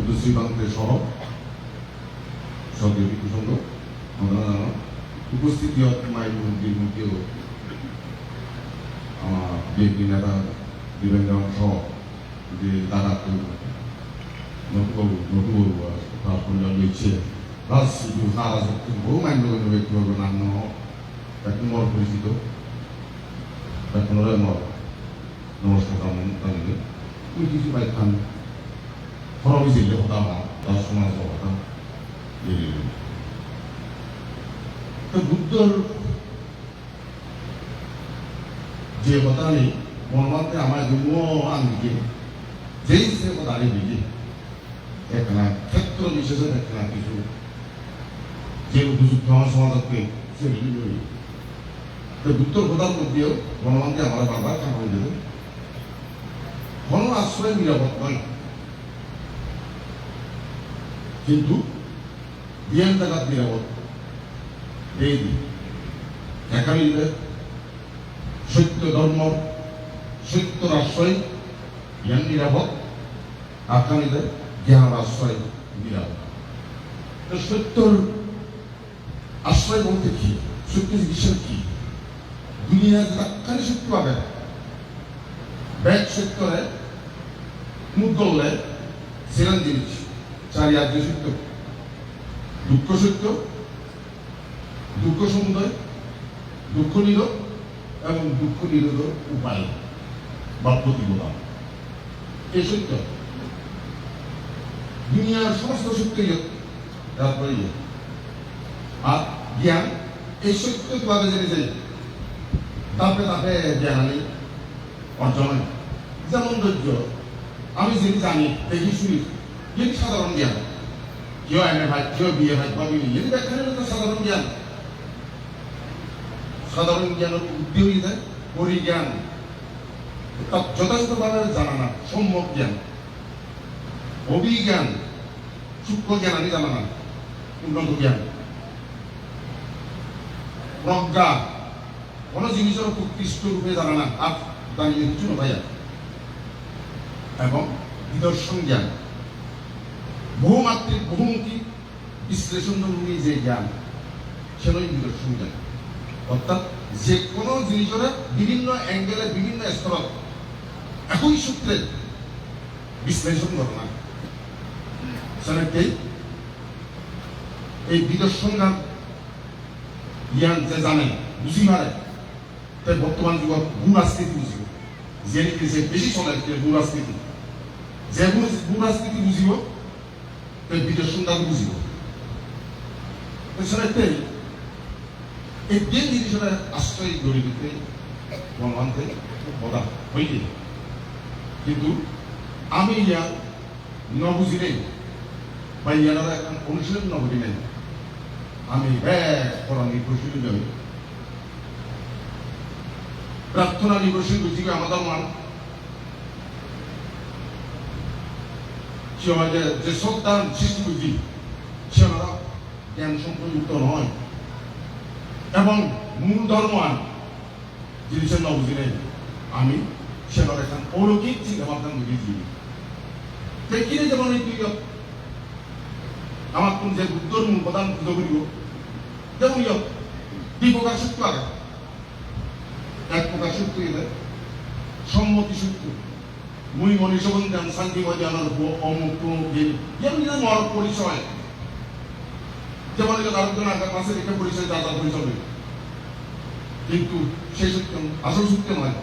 বুদ্ধশ্রী বাংলাদেশ সহ সক্রিয় বিকুসঙ্গ উপস্থিতি মাইমন্ত্রীর মধ্যেও আমার বিএনপি নেতা বীরেন্দ্র সহ যে দাদা নতুবাবু নতুবাবু তারপর রয়েছে রাজনীতি নারাজত্ব বহু মান্য ব্যক্তিবর্গ নাম এখন মর পরিচিত। এখন মর। নমস্কার তুই কিছু পাই খান ফরমি জিল্লে হতা আমার তার সমাজ হতা তো বুদ্ধর যে কথানি মনমাতে আমার জন্ম আনকে যেই সে কথানি বিধি একনা ক্ষেত্র বিশেষে একনা কিছু যে উপযুক্ত আমার সমাজকে সেগুলি করি তো বুদ্ধর কথার মধ্যেও গণমানকে আমার বারবার খাওয়া দেবে গণ আশ্রয় কিন্তু নিরাপদ। এই একামিলে সত্য ধর্ম সত্যর আশ্রয় জ্ঞান নিরাপদ। আকামিলে জ্ঞান আশ্রয় নিরাপদ। সত্যর আশ্রয় বলতে কি? সত্য জিনিসের কি? দুনিয়া লাক্ষানি সত্য পাবে না। ব্যাগ সেক্টরে মুখ করলে সেরান জিনিস। চারি আদ্য সত্য। দুঃখ সত্য, দুঃখ সমুদয়, দুঃখ নিরোধ এবং দুঃখ নিরোধ উপায় বা প্রতিবোধন। এই সত্য। দুনিয়ার সমস্ত সত্যই তারপরে আর জ্ঞান, এই সত্য পাবে জেনে যাই তাপে তাপে জ্ঞান অর্জন যেমন ধৈর্য, আমি যিনি জানি, দেখি শুনি। কিন্তু সাধারণ জ্ঞান। কেউ এনে ভাই কেউ বিয়ে ভাই বা বিয়ে যদি ব্যাখ্যা নেই তো সাধারণ জ্ঞান। সাধারণ জ্ঞান বুদ্ধি হয়ে যায় পরিজ্ঞান যথাযথভাবে জানা না সম্যক জ্ঞান। অভিজ্ঞান, সূক্ষ্ম জ্ঞান আমি জানা না উন্নত জ্ঞান। প্রজ্ঞা, কোন জিনিসের উৎকৃষ্ট রূপে জানা না আর দাঁড়িয়ে কিছু ভাইয়া। এবং নিদর্শন জ্ঞান। বহুমাত্রিক বহুমুখী বিশ্লেষণমূলী যে জ্ঞান, সেটাই নিদর্শন জ্ঞান অর্থাৎ যে কোনো জিনিসের বিভিন্ন অ্যাঙ্গেলে বিভিন্ন স্তরত একই সূত্রে বিশ্লেষণ ঘটনা। এই বিদর্শন জ্ঞান যে জানে, বুঝি পারে, তাই বর্তমান যুগত ভূ রাজনীতি বুঝিব যে যে বেশি চলে ভূ রাজনীতি। যে ভূ রাজনীতি বুঝিব তাই বিদর্শন তাকে বুঝিব সেটাই এই যে জিনিসের আশ্রয় গড়ে দিতে বলা হইলে কিন্তু আমি ইয়া নবুঝি নেই বা ইয়ারা এখন অনুশীলন নবুঝি নেই আমি ব্যাগ করা নির্ভরশীল নই প্রার্থনা নির্ভরশীল বুঝি আমাদের মান সে যে সন্তান সৃষ্টি বুঝি সে আমরা জ্ঞান সম্পর্যুক্ত নয় এবং মূল ধর্মান জিনিসের নবুঝি নেই আমি সেবার এখন অলৌকিক চিন্তা ভাবনা বুঝেছি দেখিলে যেমন এই দুই আমার কোন যে বুদ্ধর মূল প্রধান পুজো করিব যেমন ইয় দুই প্রকার সূত্র আগে এক প্রকার সূত্র এলে সম্মতি সূত্র মুই মনীষ বন্ধন শান্তি বজানোর অমুক তমুক যেমন মর পরিচয়। যেমন এটা আরেকজন আগার মাসে রেখে পরিচয় দাদার পরিচয় কিন্তু সেই সত্য আসল সত্য নয়।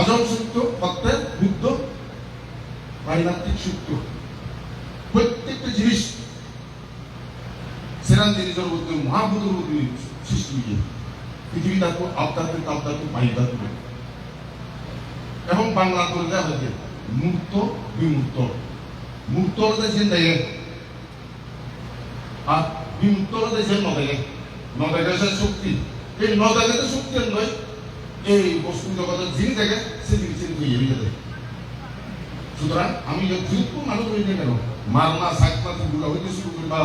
আসল সত্য প্রত্যেক বুদ্ধ পারিমাত্রিক সত্য। প্রত্যেকটা জিনিস সেরান জিনিসের মধ্যে মধ্যে সৃষ্টি হয়ে পৃথিবী তাকে আবদাতে তাবদাতে পাইদাতে এবং বাংলা দেওয়া হয়েছে, মুক্ত, বিমুক্ত। মুক্ত যে দেয় আর বিমুক্ত যে নদেগে নদেগে সে শক্তি। এই নদেগে শক্তি নয়। এই বস্তু জগতের যিনি দেখে সে জিনিসের হয়ে যাবে সুতরাং আমি যুদ্ধ মানুষ হইতে কেন মারনা সাকনা গুলা হইতে শুরু করি বা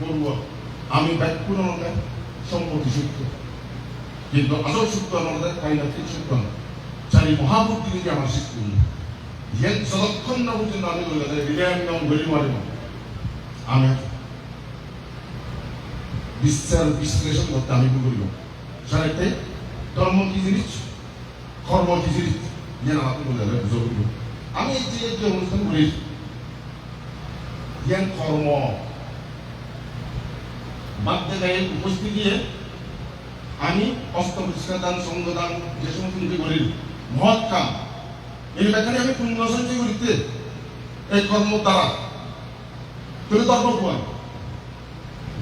বলব, আমি আমাদের সম্পত্তি সূত্র কিন্তু আসল সূত্র আমাদের কাইনাত্রিক সূত্র চারি মহাবুদ্ধি থেকে আমার সৃষ্টি হল yen যতক্ষণ না পর্যন্ত আমি বলে দেয় রিলায়াম নাম গলি মারি আমি বিচার বিশ্লেষণ করতে আমি বলিব সারাইতে ধর্ম কি জিনিস? কর্ম কি জিনিস? যেন আমাকে বলে বলিব আমি এই যে যে অনুষ্ঠান করি জ্ঞান কর্ম। বাদ্যে গায়ে উপস্থিত দিয়ে আমি অস্ত্র দান সঙ্গদান যে সমস্ত কিছু করি মহৎ কাম। এই ব্যাখ্যানে আমি পুণ্য সঞ্চয় করিতে এই কর্ম দ্বারা। তুমি ধর্ম কোয়া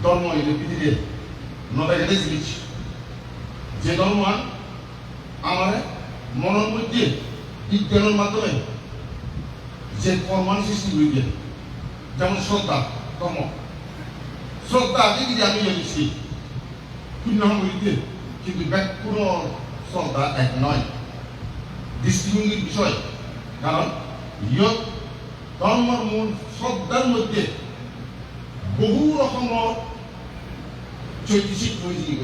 ধর্ম এই পৃথিবীতে নটা গেলে জিনিস। যে ধর্ম আমার মনের মধ্যে বিজ্ঞানের মাধ্যমে যে কর্মান সৃষ্টি করে যেমন শ্রদ্ধা কর্ম শ্রদ্ধা আগে যদি আমি জানিছি পুণ্য করিতে কিন্তু ব্যাকুণ শ্রদ্ধা এক নয়। দৃষ্টিভঙ্গির বিষয়। কারণ ইয়ত ধর্মের মূল শ্রদ্ধার মধ্যে বহু রকমের চৈতসিক রয়েছে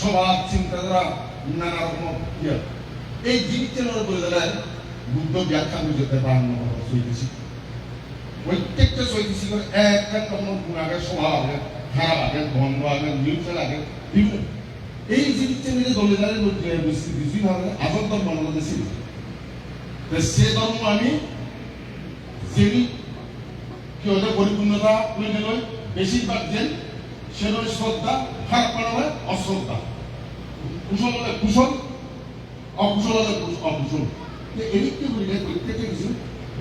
স্বভাব চিন্তাধারা নানা রকম ইয়ে এই জিনিসটা বলে বুদ্ধ ব্যাখ্যা বুঝতে পারেন চৈতসিক প্রত্যেকটা চৈতসিকের এক এক রকম গুণ আগে স্বভাব আগে খারাপ আগে গন্ধ আগে নিউট্রাল আগে বিভিন্ন এই জিনিসটা মিলে দলিদারের মধ্যে বিভিন্নভাবে আজব ধর্ম আমাদের ছিল সে ধর্ম আমি যিনি কি হলে পরিপূর্ণতা করে দিল বেশিরভাগ যেন সে নয় শ্রদ্ধা, খারাপ হয়, অশ্রদ্ধা। কুশল হলে কুশল, অকুশল হলে কুশ- অকুশল। তো এদিককে বলিলে প্রত্যেকটা কিছু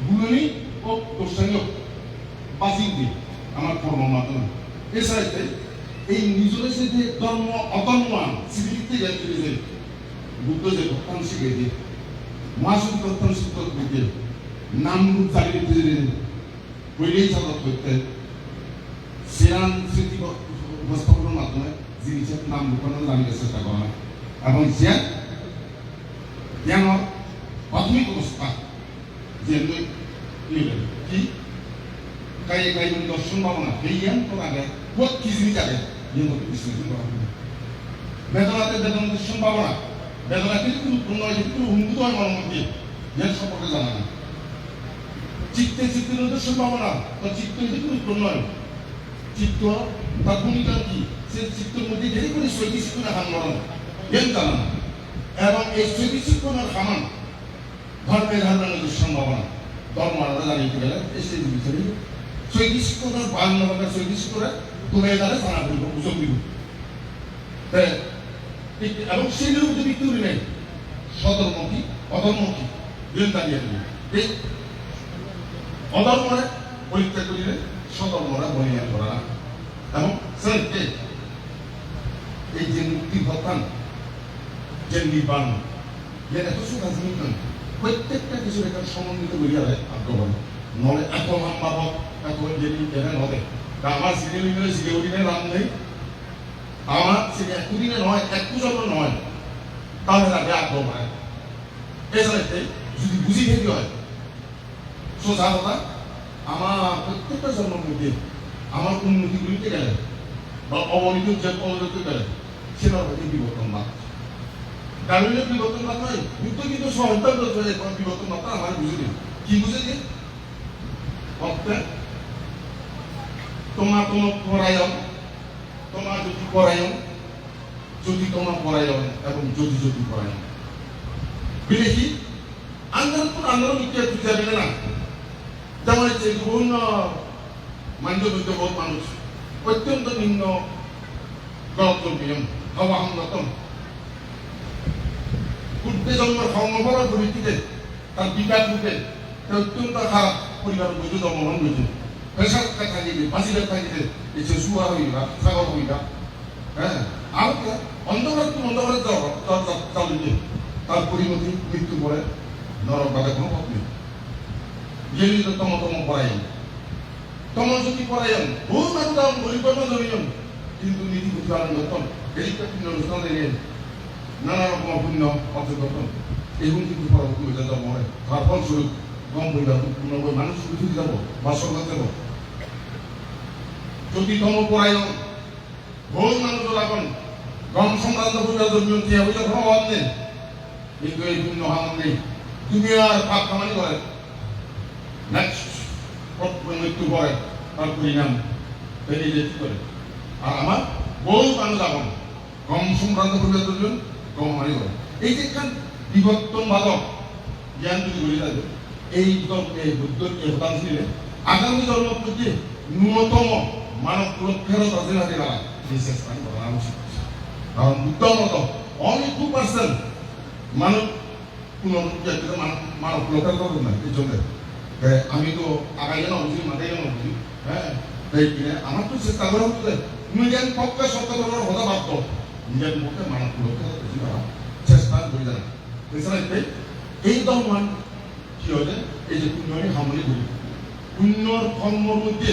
গুণনী ও দোষানীয় বাজিক দিই আমার কর্ম মাধ্যমে এছাড়াতে এই নিজের যে ধর্ম অধর্মান স্মৃতিতে যাচ্ছে যে বুদ্ধ যে ভক্তান শিখে দিয়ে, মাসুদ ভক্তান শিক্ষক দিতে নাম রূপ চালিয়ে দিতে বইলেই চালক করতে, সেরান স্মৃতি উপস্থাপনের মাধ্যমে জিনিসের নাম রূপান্তর জানিয়ে চেষ্টা করা হয়। এবং যে জ্ঞানৰ প্ৰাথমিক অৱস্থা যেনে কি কাই কাই দর্শন ভাবনা এই জ্ঞান তো আগে বহুত কি জিনিস আগে জ্ঞান তো বিশ্লেষণ করা হবে। বেদনাতে বেদনা দর্শন ভাবনা বেদনা কিন্তু কোনো কিন্তু হুঙ্গুত হয় মনের মধ্যে জ্ঞান সম্পর্কে জানা না। চিত্তে চিত্তের দর্শন ভাবনা তো চিত্ত কিন্তু উৎপন্ন চিত্ত, তার ভূমিকা কি? সে চিত্তের মধ্যে যেই করে শৈতিক করে হান মরণ জ্ঞান জানা না এবং এই শৈতিক হামান, ধর্মের ধারণের সম্ভাবনা, ধর্ম আমরা জানিয়ে গেলে এসে বিষয়ে চৈতিশ করে বান্ন চৈতিশ করে তুমি এখানে জানা করব বুঝক দিব এবং সেই লোক যদি তুলি নেই। সদর্মুখী অধর্মুখী দিবে এই অধর্মরে পরিত্যাগ করিলে সদর্মরা বলিয়ান করা না। এবং সেলকে এই যে মুক্তি ভত্তান যে নির্বাণ, যে এত সুখ প্রত্যেকটা কিছু এখানে সমন্বিত করিয়া আগ্রহ নহলে এত লম্বা পথ এত যেদিন এখানে নদে তা আমার সিরিয়াল মিলে সিরিয়াল দিনে নাম নেই। আমার সেটা একদিনে নয় একটু জন্ম নয়। তাহলে তাকে আগ্রহ হয় এছাড়াতে যদি বুঝি থেকে হয়, সোজা কথা, আমার প্রত্যেকটা জন্মের মধ্যে আমার উন্নতি করিতে গেলে বা অবনীত যে অবনীত গেলে সেটার মধ্যে বিবর্তন মাত্র ডারউইনের বিবর্তন মাত্র নয় কিন্তু সহায়তা করতে কোনো বিবর্তন মাত্র আমার বুঝে কি বুঝে তোমার কোনো পরায়ণ, তোমার যদি পরায়ণ, যদি তোমার পরায়ণ এবং যদি যদি পরায়ণ। বিদেশি আন্দোলন তো আন্দোলন ইত্যাদি যাবে না। যেমন হচ্ছে বিভিন্ন মান্যবৈদ্য বহুত মানুষ, অত্যন্ত নিম্ন গৌতম হওয়াহঙ্গতম পূর্বে জন্মের ভিত্তিতে তার বিকাশ রূপে অত্যন্ত খারাপ। পরিবার বুঝে জন্মগ্রহণ করেছে প্রেশার থাকিলে বাঁচিলে থাকিলে এসে শুয়া হইবা ছাগল হইবা হ্যাঁ আর অন্ধকার তুমি অন্ধকারে যাও চালিয়ে তার পরিণতি মৃত্যু পরে নরক বাদে কোনো পথ নেই যেদিন তম তম পরায়ণ তম যদি পরায়ণ বহু দাম পরিকল্পনা জমিয়ন কিন্তু নীতি করতাম এদিকটা ভিন্ন অনুষ্ঠান এনে নানা রকম পুণ্য অর্জন এবং কিন্তু পরবর্তী হয়ে যেতে হয় তার ফলস্বরূপ কম পরিবার মানুষ সুখী যাব বা যাব। যদি পরায়ণ বহু মানুষ লাগান গম সংক্রান্ত পূজা দিয়ে হইলে কোনো অভাব নেই। কিন্তু এই পুণ্য হাম নেই। তুমি আর পাপ কামানি করে। নেক্সট মৃত্যু পরে তার পরিণাম। বেরিয়ে যেতে করে? আর আমার বহু মানুষ আপন কম সম্ভ্রান্ত করবে দুজন কম মারি করে। এই যে বিবর্তন বাদক, জ্ঞান যদি বলি এই দল হতাংশ নিলে আগামী দলের মধ্যে ন্যূনতম মানব দশের হাতে দ্বারা বিশেষ করা উচিত কারণ বুদ্ধ মত অনলি টু পার্সেন্ট মানব পুনরুজ্জীবিত মানব মানব লক্ষ্যের দল না এই জন্য আমি তো আগাই না বুঝি মাথায় না বুঝি হ্যাঁ তাই কিনে আমার তো চেষ্টা করা হচ্ছে নিজের পক্ষে সত্য ধরনের হতে পারত নিজের পক্ষে মানব লক্ষ্যের চেষ্টা করি না এছাড়া এই দলমান কি হলে এই যে পুণ্যরে হামলি করি পুণ্যর কর্মর মধ্যে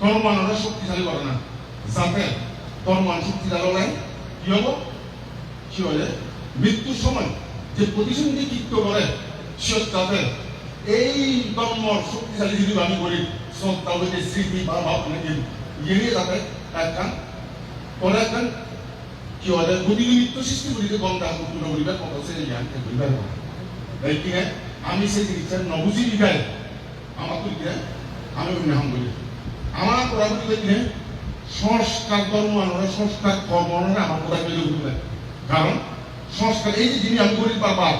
তোর মানুষরা শক্তিশালী করে না। যাতে তোর মান শক্তিশালী নাই। কি হব কি হলে? মৃত্যুর সময় যে প্রতিসন্ধি কীর্ত করে, সে যাতে এই কর্মর শক্তিশালী যদি আমি করি শ্রদ্ধা হইতে স্মৃতি বা ভাব নাকি ইয়ে যাতে একখান তোর একখান, কি হলে? প্রতিনিধিত্ব সৃষ্টি করিতে গঙ্গা পূর্ণ করিবার কত সে জ্ঞান করিবার এই কিনে আমি সেই জিনিসটা নবুঝি বিকায় আমার তো কিনে আমি অন্য করি। আমার পড়াগুলি কিনে সংস্কার ধর্ম আনরে সংস্কার কর্ম আনরে আমার কথা বেজে উঠবে কারণ সংস্কার, এই যে যিনি আমি করি বারবার,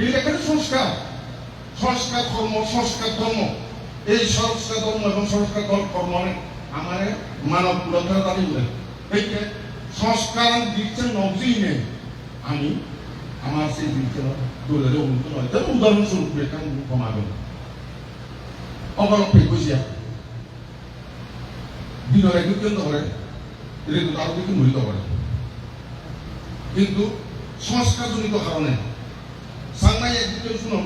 এই একটা সংস্কার। সংস্কার কর্ম, সংস্কার ধর্ম। এই সংস্কার ধর্ম এবং সংস্কার কর্ম আমার মানব লক্ষ্যের দাবি বলে সংস্কার দিচ্ছেন নবজি নেই। আমি আমার সেই দিকে দৌড়ে উন্নত নয় তবে উদাহরণস্বরূপ এটা কমাবেন অবলম্বে বুঝিয়া একদিন কেন্দ্র করে রেখে আরও দিকে মরিত করে কিন্তু সংস্কারজনিত কারণে সাংনাই একদিকে শুনুন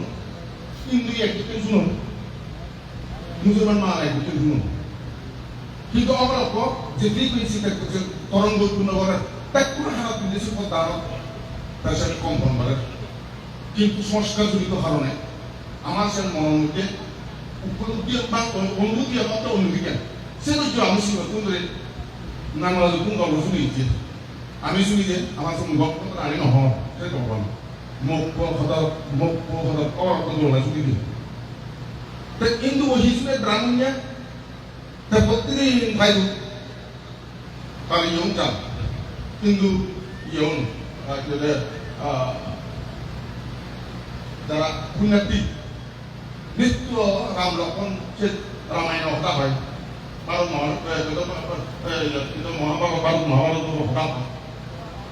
হিন্দু একদিকে শুনুন মুসলমান মা একদিকে শুনুন কিন্তু অবলম্ব যে দিক করছে তরঙ্গ উৎপন্ন করে তাই কোনো খারাপ বিদেশি কথা তার সাথে কম কম করে। কিন্তু সংস্কারজনিত কারণে আমার সে মধ্যে উপলব্ধি বা অনুভূতি একটা অনুভূতি সে তো আমি শুনে কোন ধরে নানা কোন গল্প শুনেছি আমি শুনি যে আমার সঙ্গে গল্প আনি নহয় সে গল্প মোক কথা মোক কথা কর শুনি দিই কিন্তু ওই শুনে গ্রামীণ তা প্রত্যেকদিন খাইতো তার ইয়ং চাল কিন্তু ইয়ং যারা পুণ্যার্থী নিত্য রাম লক্ষণ সে রামায়ণ হতা হয়। বারো মহাভারত বারো মহাভারত হতা হয়।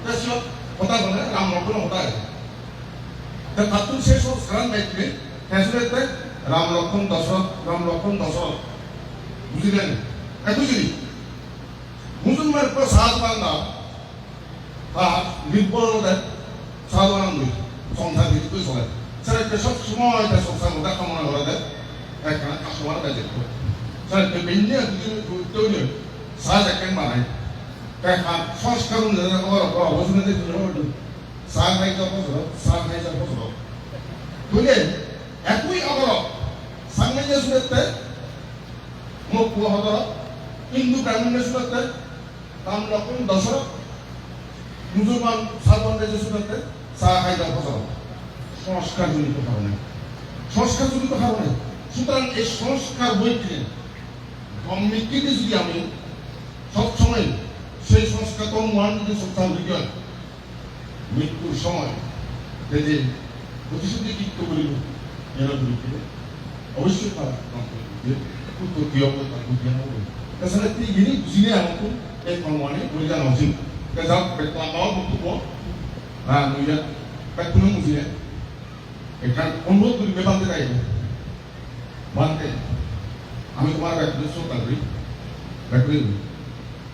তাৰপিছত হতা হ'লে ৰাম লক্ষণ হতা হয়। তাতো শেষ হ'ল সাৰান বাইকলে তাৰপিছতে ৰাম লক্ষণ দশৰথ ৰাম লক্ষণ দশরথ বুঝলেন? বুঝলি? মুসলমান পর সাহায্য না তার নির্ভরতা সাধারণ নই সংসার ভিত্তিক চলে। স্যার একটা সব সময় একটা সংসার মধ্যে কামনা করা দেয় একখানা কাস্টমার কাজে স্যার একটা বেঞ্জে তৈরি সাহায্য একখান বানায় একখান সংস্কার অনুযায়ী আমার অবস্থা দেখতে সার খাইতে বছর সার খাইতে বছর বুঝলে একই আবার সাংবাদিক শুনেতে মোক পুয়া হতর হিন্দু ব্রাহ্মণ শুনেতে রাম লক্ষণ দশরথ মুসলমান সাধারণ শুনেতে চা খাইতে বছর সংস্কারজনিত কারণে। সংস্কারজনিত কারণে। সুতরাং এই সংস্কার বইটি কমিটিতে যদি আমি সবসময় সেই সংস্কার কর্মান যদি সপ্তাহ হয়, মৃত্যুর সময় যে প্রতিশ্রুতি করিব এরা বলিতে অবশ্যই তারা উৎপত্তি হবে, তার বুঝিয়ে নেব তাছাড়া তিনি বুঝিয়ে আমাকে এই কর্মানে বলে জানা উচিত যাক বেতলামাও বক্তব্য হ্যাঁ নইয়া বেতনে বুঝিয়ে এটা অনুরোধ করি বেবান্তে যাইবে বান্তে আমি তোমার শ্রদ্ধা করি ব্যাপারে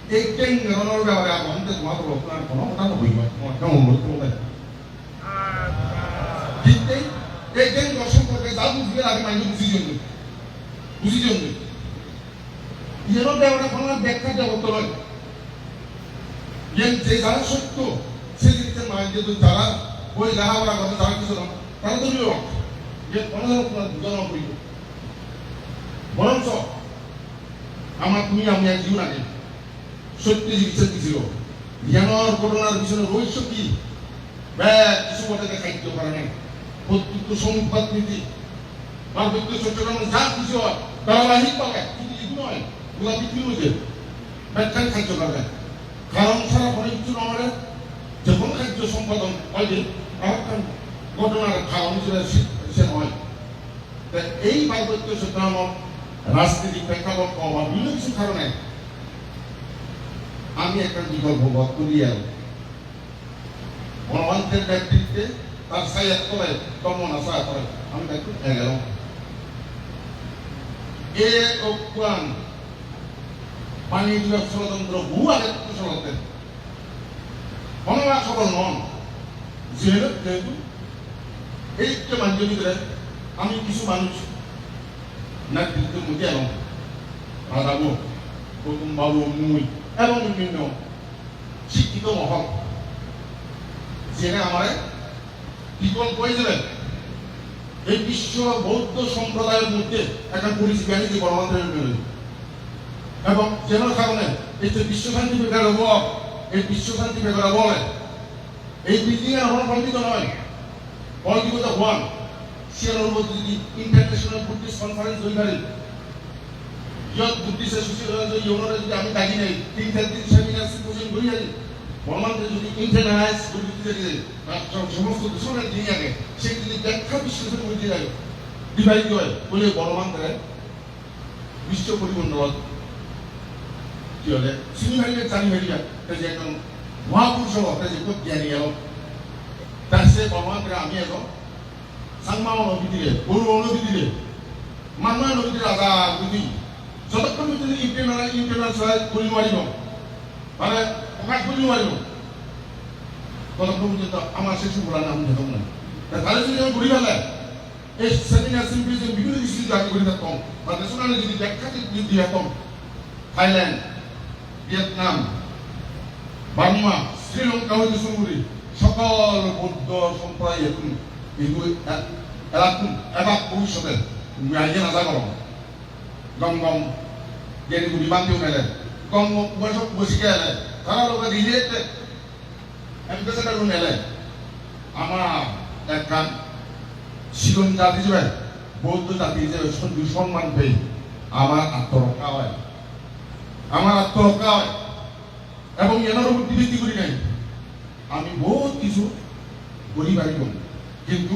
এই কেন ধরনের ব্যাপারে আমাদের তোমার আপনার কোনো কথা নকইব তোমার কেমন অনুরোধ করবে কিন্তু এই কেন দর্শন করবে যা বুঝবে আগে মাইন্ড বুঝি জন্য বুঝি জন্য ইয়ের ব্যাপারে কোনো ব্যাখ্যা জগত নয় যে যারা সত্য সে জিনিসের মাইন্ডে তো যারা ওই লেখাপড়া করে যারা কিছু না তারা তো আমার, তুমি, আমি এক জীবন আগে সত্য চিকিৎসা দিছিল জ্ঞানৰ ঘটনাৰ পিছনে ৰহস্য কি? কিছু মতে খাদ্য কাৰণে প্ৰত্যেকটো সংবাদ নীতি। পার্বত্য চট্টগ্রাম যা কিছু হয় ধারাবাহিক পাবে। কিন্তু এগুলো নয়। ওগুলা বিক্রি হয়েছে ব্যাখ্যায় খাদ্য করবে কারণ ছাড়া কোনো কিছু নয় যখন খাদ্য সম্পাদন হয় যে ঘটনার কারণ সে তা এই পার্বত্য চট্টগ্রাম রাজনীতিক প্রেক্ষাপট বা বিভিন্ন কিছু কারণে আমি একটা বিকল্প পথ করি আর গণতন্ত্রের নেতৃত্বে তার সাইয়ার তলায় দমন আশা করে আমি দেখতে গেলাম এ বিভাগ ষড়যন্ত্র বহু আগে চলাতেন গণনা সবল নন। যেহেতু, এই যে মানুষের ভিতরে আমি কিছু মানুষ নেতৃত্বের মধ্যে এলাম রাজাবো, গৌতম বাবু, মুই, এবং বিভিন্ন শিক্ষিত মহল জেনে আমার বিকল্প হয়েছিলেন এই বিশ্ব বৌদ্ধ সম্প্রদায়ের মধ্যে একটা পরিচিতি আনিতে গণতন্ত্রের মেলে এবং যেন কারণে এই যে বিশ্ব শান্তি বেকার বল এই বিশ্ব শান্তি বেকার বলে এই বিল্ডিং এর আমার কল্পিত নয় কল্পিত ওয়ান ইন্টারন্যাশনাল বুদ্ধিস্ট কনফারেন্স যত বুদ্ধিস্ট অ্যাসোসিয়েশন যদি যদি আমি নাই তিন চার দিন সেমিনার সিম্পোজিয়াম বর্মানকে যদি করে দিতে সমস্ত দূষণের যদি ব্যাখ্যা বিশ্লেষণ যায়। ডিভাইড হয় বলে বিশ্ব পরিমণ্ডল কি হলে চিনি ভাবিলে জানি ভাবিলা যে একদম মহাপুৰুষ হ'ব যে খুব জ্ঞানী হ'ব তাৰ সে বৰ্মানকে আমি এখন চাংমা নদীৰে গৰু নদীৰে মানুহে নদীৰে আজা বুদ্ধি যতক্ষণ যদি ইণ্টাৰনেল ইণ্টাৰনেশ্যনেল কৰি নোৱাৰিব মানে প্ৰকাশ কৰি নোৱাৰিব ততক্ষণ পর্যন্ত আমার শেষ বলা নাম যেতাম না তাহলে যদি আমি ঘুরি ফেলে এই সেমিনার সিম্পলিজম বিভিন্ন যদি আমি ঘুরি থাকতাম বা ন্যাশনালে যদি ব্যাখ্যা যদি দিয়ে থাইল্যান্ড ভিয়েতনাম বার্মা শ্রীলঙ্কা হইতে শুরু করি সকল বৌদ্ধ সম্প্রদায় এখন এগুলো এলাকুন এবার ভবিষ্যতে আইয়ে নাজা করো। গম গম যেগুলি বান্ধিও মেলে। গম বয়স বসিকে এলে, তারা লোক রিলেট এমবেসেডার মেলে। আমার একটা শিলন জাতি হিসেবে বৌদ্ধ জাতি সন্ধ্যু সম্মান পেয়ে আমার আত্মরক্ষা হয়। আমার আত্মরক্ষা হয় এবং এনার উপর ভিত্তি করি নাই। আমি বহুত কিছু করি পারিব কিন্তু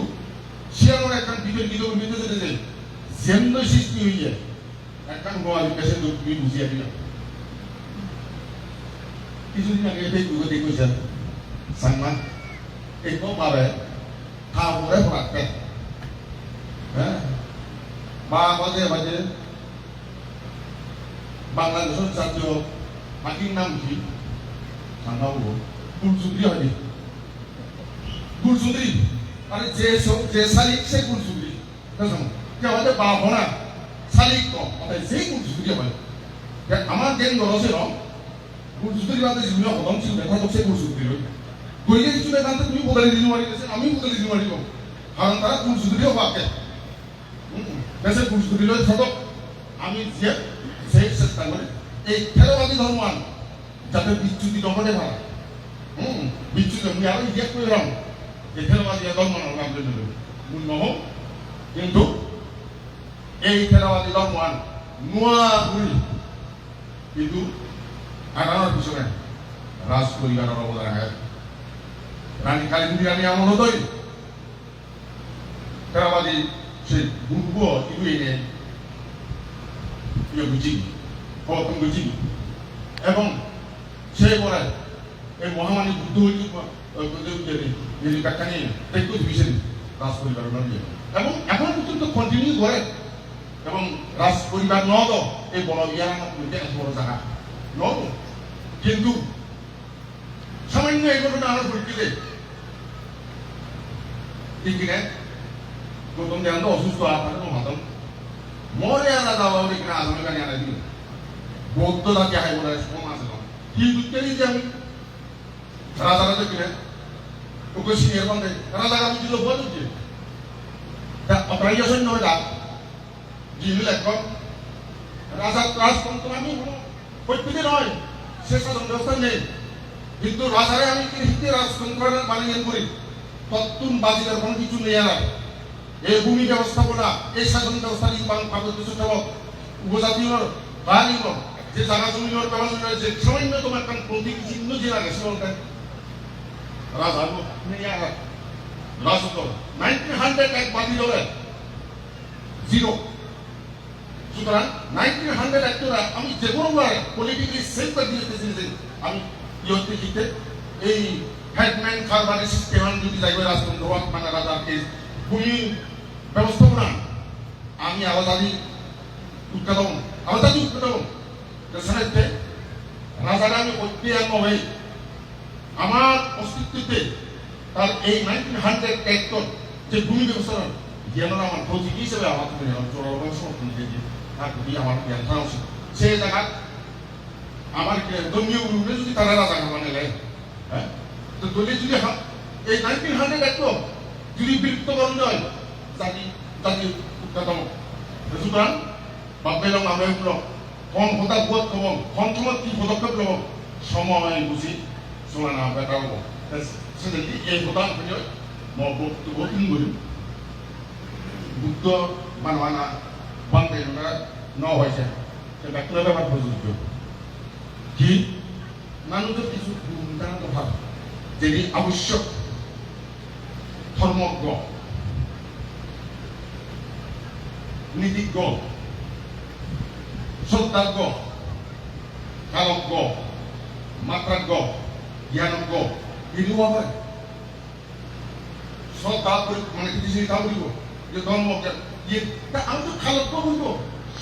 সে আমার একটা বিতর্কিত বিতর্কিত যে জেন্দ্র সৃষ্টি হয়ে একটা গোয়ালি পেশে তুমি বুঝিয়ে দিলাম কিছুদিন আগে ফেসবুকে দেখেছে সাংমা এককভাবে খাওয়ারে পড়াতে হ্যাঁ? বা মাঝে মাঝে বাংলাদেশের জাতীয় পাখির নাম কি? সাংবাবু গুলচুদ্রি হয়নি। গুলচুদ্রি মানে যে যে শালিক, সে বুঝলাম যে আমাদের বা ভনা শালিক কম সেই গুলচুদ্রি হয়। আমার দেন দরসে রং গুলচুদ্রি বাদে জীবনে হদম ছিল, দেখা যাচ্ছে গুলচুদ্রি রই গইলে কিছু বেদান্তে তুমি বদলে দিতে পারি। আমি বদলে দিতে পারিব কারণ তারা গুলচুদ্রিও পাকে দেশে গুলচুদ্রি লই থাকক আমি যে সেই চেষ্টা করি এই খেলোয়াড়ি ধর্মান যাতে বিচ্যুতি নকরে ভাড়া হুম, বিচ্যুতি আমি আরও ইতিহাস করে রাম যে খেলোয়াড়ি ধর্ম নাম জন্য মূল নহ কিন্তু এই খেলোয়াড়ি ধর্মান নোয়া ঘুরি কিন্তু আগানোর পিছনে রাজ পরিবারের অবদান আছে রানী কালিন্দী রানী আমল হতই খেলোয়াড়ি সেই দুর্গ ইগুই নেই ইয়ে বুঝি গৌতম বুঝি এবং সে পরে এই মহামানী বুদ্ধ হইতে যদি ব্যাখ্যা নিয়ে দেখতে দিয়েছেন রাজ পরিবারের নদী এবং এখন পর্যন্ত কন্টিনিউ করে এবং রাজ পরিবার নদ, এই বড় ইয়ার বড় জায়গা। নদ, কিন্তু সামান্য এই ঘটনা আমার পরিচিতে কিনা? গৌতম দেহান্ত অসুস্থ আপনার মহাতম মরে আনা যাওয়া ওই কিনা আজমের গানি আনা দিল। বৌদ্ধ জাতি হাই বলে কম আছে না কি দুঃখে দিয়েছি আমি? রাজারা তো কিনে। ওকে সিনিয়র বন্ধে রাজারা বুঝিল বলছে অপরাইজেশন নয় দা যিনি লেখক রাজা রাজতন্ত্র আমি প্রত্যেকে নয়। সে শাসন ব্যবস্থা নেই। কিন্তু রাজারে আমি হিতে রাজতন্ত্র বানিয়ে করি তত্তুন বাজিদার কোনো কিছু নেই আর। এই ভূমি ব্যবস্থাপনা এই শাসন পার্বত্য থাকক বা যে এখন প্রতীক চিহ্ন যে লাগে সুতরাং আমি যে কোনো পলিটিক্যালি করে দিয়েছি আমি ইহতে জিতে, এই হেডম্যান সিস্টেম যদি যাইবে রাজতন্ত্র মানে ভূমি ব্যবস্থাপনা আমি আলাদাদি উৎপাদন আলাদাদি উৎপাদন রাজারা আমি ঐতিহ্য হয়ে আমার অস্তিত্বতে তার এই নাইনটিন হান্ড্রেড অ্যাক্টর যে ভূমি ব্যবস্থাপনা জ্ঞানের আমার প্রতীকী হিসেবে আমার তুমি জলবায়ু সমর্থন দিয়েছি তার প্রতি আমার জ্ঞান থাকা উচিত সেই জায়গাত আমার উন্নয়নে যদি তারা রাজা মানে হ্যাঁ? তো দলে যদি এই নাইনটিন হান্ড্রেড অ্যাক্টর যদি বিলুপ্তকরণ হয় জাতি জাতি উৎপাদন সুতরাং বাপে কম কম সময় কি পদক্ষেপ লব সময় বুঝি সমানা বেটার হব সেদিকে এই প্রধান হয়ে মই বক্তব্য ইন করিম বুদ্ধ মানবানা বান্ধে ন হয়েছে। সে ব্যক্তিগত ব্যাপার প্রযোজ্য কি? মানুষের কিছু গুণগান অভাব, যেটি আবশ্যক। ধর্মজ্ঞ নীতিজ্ঞ শ্রদ্ধাজ্ঞ কালজ্ঞ মাত্রাজ্ঞ জ্ঞানজ্ঞ এগুলো হয় শ্রদ্ধা করি মানে কি জিনিস তা বলিব যে ধর্ম ইয়ে তা আমি তো খালজ্ঞ বলব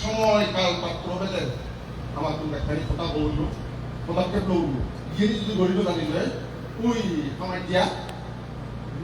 সময় কাল পাত্র বেদে আমার তো একখানি কথা বলব পদক্ষেপ লব ইয়ে যদি ধরিব জানিলে ওই আমার দিয়া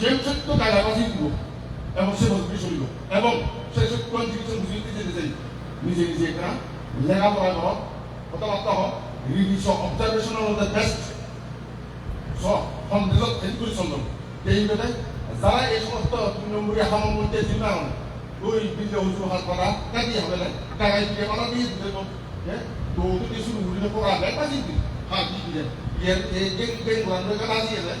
যে সত্য গালাবাজি দিব এবং সে বলতে চলিব এবং সে সত্য জিনিস বুঝিতে যেতে চাই নিজে নিজে একটা লেখাপড়া হোক কথাবার্তা হোক রিভিউ অবজারভেশন হল দ্য বেস্ট সন্দেহত হেৰি কৰি চন্দন সেইবাবে যারা এই সমস্ত দুই নম্বরী সামগ্রীতে যিমান ওই বিলে উজু হাত করা কাটি হবে না টাকাই দিয়ে মানা দিয়ে দিতে তো তো কিছু উড়িয়ে পড়া যায় পাজি দি হ্যাঁ দিয়ে ইয়ার এই গেং গেং গুলান কাটা দিয়ে দেয়